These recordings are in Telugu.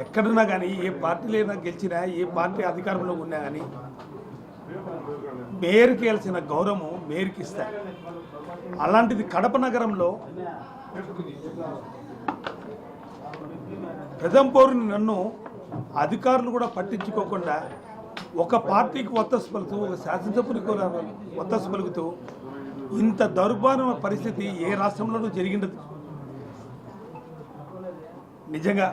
ఎక్కడున్నా కానీ ఏ పార్టీలైనా గెలిచినా ఏ పార్టీ అధికారంలో ఉన్నా కానీ మేయర్కి వెళ్ళిన గౌరవం మేయర్కి ఇస్తారు అలాంటిది కడప నగరంలో పెదంపౌరిని నన్ను అధికారులు కూడా పట్టించుకోకుండా ఒక పార్టీకి ఒత్తసు పలుకుతూ ఒక శాసనసభ్యునికి కూడా ఒత్తసు పలుకుతూ ఇంత దౌర్భాగ్య పరిస్థితి ఏ రాష్ట్రంలోనూ జరిగినది నిజంగా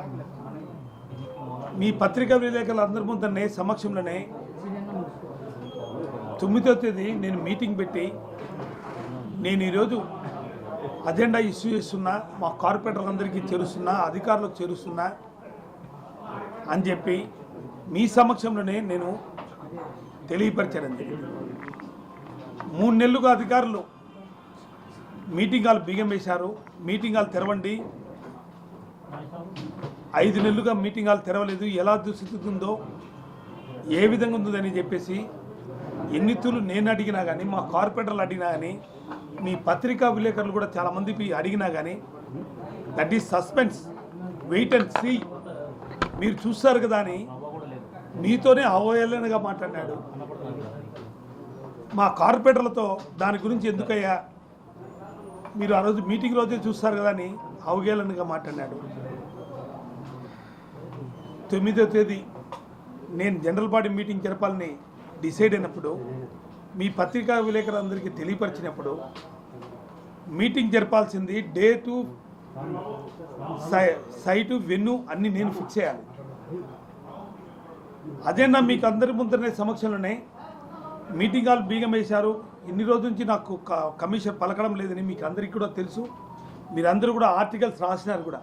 మీ పత్రికా విలేకరులు అందరి ముందరనే సమక్షంలోనే తొమ్మిదో తేదీ నేను మీటింగ్ పెట్టి నేను ఈరోజు అజెండా ఇష్యూ చేస్తున్నా మా కార్పొరేటర్లందరికీ చేరుస్తున్నా అధికారులకు చేరుస్తున్నా అని చెప్పి మీ సమక్షంలోనే నేను తెలియపరిచాను జరిగింది మూడు నెలలుగా అధికారులు మీటింగ్ హాల్ బిగం వేశారు మీటింగ్ హాల్ తెరవండి. ఐదు నెలలుగా మీటింగ్ హాల్ తెరవలేదు. ఎలా దుస్థితి ఉందో ఏ విధంగా ఉందని చెప్పేసి ఎన్నితులు నేను అడిగినా కానీ మా కార్పొరేటర్లు అడిగినా కానీ మీ పత్రికా విలేకరులు కూడా చాలామంది అడిగినా కానీ that is suspense. Wait and see. మీరు చూస్తారు కదా అని మీతోనే అవహేళనగా మాట్లాడినాడు. మా కార్పొరేటర్లతో దాని గురించి ఎందుకయ్యా? మీరు ఆ రోజు మీటింగ్ రోజే చూస్తారు కదా అని అవగేళనగా మాట్లాడినాడు. తొమ్మిదో తేదీ నేను జనరల్ బాడీ మీటింగ్ జరపాలని డిసైడ్ అయినప్పుడు మీ పత్రికా విలేకరులందరికీ తెలియపరిచినప్పుడు మీటింగ్ జరపాల్సింది డే టు సైటు వెన్ను అన్ని నేను ఫిక్స్ చేయాలి. అజెండా మీకు అందరి ముందరనే సమక్షంలోనే మీటింగ్ హాల్ బీగం వేశారు. ఇన్ని రోజుల నుంచి నాకు క- కమిషన్ పలకడం లేదని మీకు అందరికీ కూడా తెలుసు. మీరందరూ కూడా ఆర్టికల్స్ రాసినారు కూడా.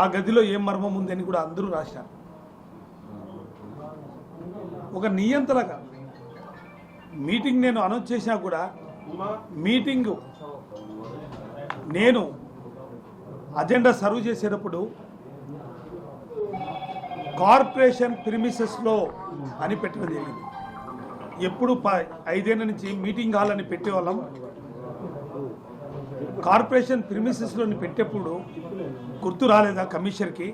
ఆ గదిలో ఏం మర్మం ఉందని కూడా అందరూ రాశారు. ఒక నియంత్రక మీటింగ్ నేను అనౌన్స్ చేసినా కూడా మీటింగ్ నేను అజెండా సర్వ్ చేసేటప్పుడు కార్పొరేషన్ ప్రిమిసెస్లో అని పెట్టడం జరిగింది. ఎప్పుడు ప ఐదేళ్ళ నుంచి మీటింగ్ హాల్ అని పెట్టేవాళ్ళం. కార్పొరేషన్ ప్రిమిసెస్లోని పెట్టేప్పుడు గుర్తు రాలేదా కమిషనర్కి?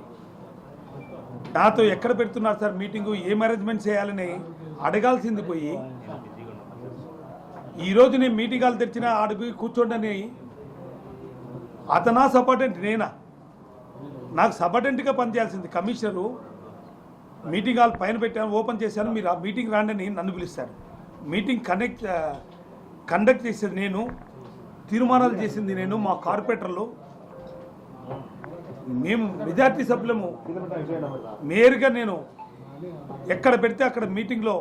నాతో ఎక్కడ పెడుతున్నారు సార్ మీటింగు? ఏం అరేంజ్మెంట్ చేయాలని అడగాల్సింది పోయి ఈరోజు నేను మీటింగ్ హాల్ తెరిచిన ఆడికి కూర్చోండి అతనా సపార్టెంట్ నేనా? నాకు సపార్టెంట్గా పనిచేయాల్సింది కమిషనరు. మీటింగ్ హాల్ పైన పెట్టాను ఓపెన్ చేశాను మీరు ఆ మీటింగ్ రాండి నన్ను పిలుస్తారు. మీటింగ్ కనెక్ట్ కండక్ట్ చేసేది నేను. తీర్మానాలు చేసింది నేను మా కార్పొరేటర్లు. మేము మెజార్టీ సభ్యులము. మేయర్గా నేను ఎక్కడ పెడితే అక్కడ మీటింగ్లో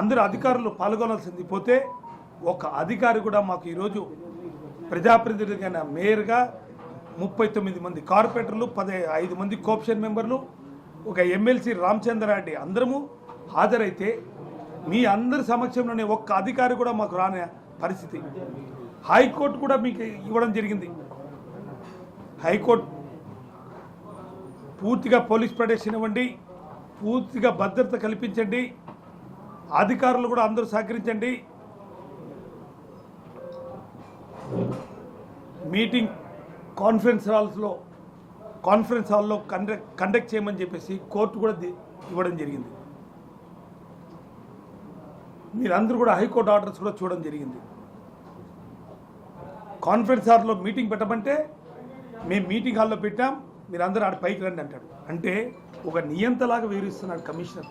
అందరు అధికారులు పాల్గొనాల్సింది. పోతే ఒక అధికారి కూడా మాకు ఈరోజు ప్రజాప్రతినిధిగా మేయర్గా ముప్పై తొమ్మిది మంది కార్పొరేటర్లు పదే ఐదు మంది కోప్షన్ మెంబర్లు ఒక ఎమ్మెల్సీ రామచంద్రారెడ్డి అందరము హాజరైతే మీ అందరి సమక్షంలోనే ఒక్క అధికారి కూడా మాకు రాని పరిస్థితి. హైకోర్టు కూడా మీకు ఇవ్వడం జరిగింది. హైకోర్టు పూర్తిగా పోలీస్ ప్రొటెక్షన్ ఇవ్వండి పూర్తిగా భద్రత కల్పించండి అధికారులు కూడా అందరూ సహకరించండి. మీటింగ్ కాన్ఫరెన్స్ హాల్స్లో కాన్ఫరెన్స్ హాల్లో కండక్ట్ కండక్ట్ చేయమని చెప్పేసి కోర్టు కూడా ఇవ్వడం జరిగింది. మీరందరూ కూడా హైకోర్టు ఆర్డర్స్ కూడా చూడడం జరిగింది. కాన్ఫరెన్స్ హాల్లో మీటింగ్ పెట్టమంటే మేము మీటింగ్ హాల్లో పెట్టాం మీరందరూ ఆడ పైకి రండి అంటాడు. అంటే ఒక నియంతలాగా వివరిస్తున్నాడు కమిషనర్.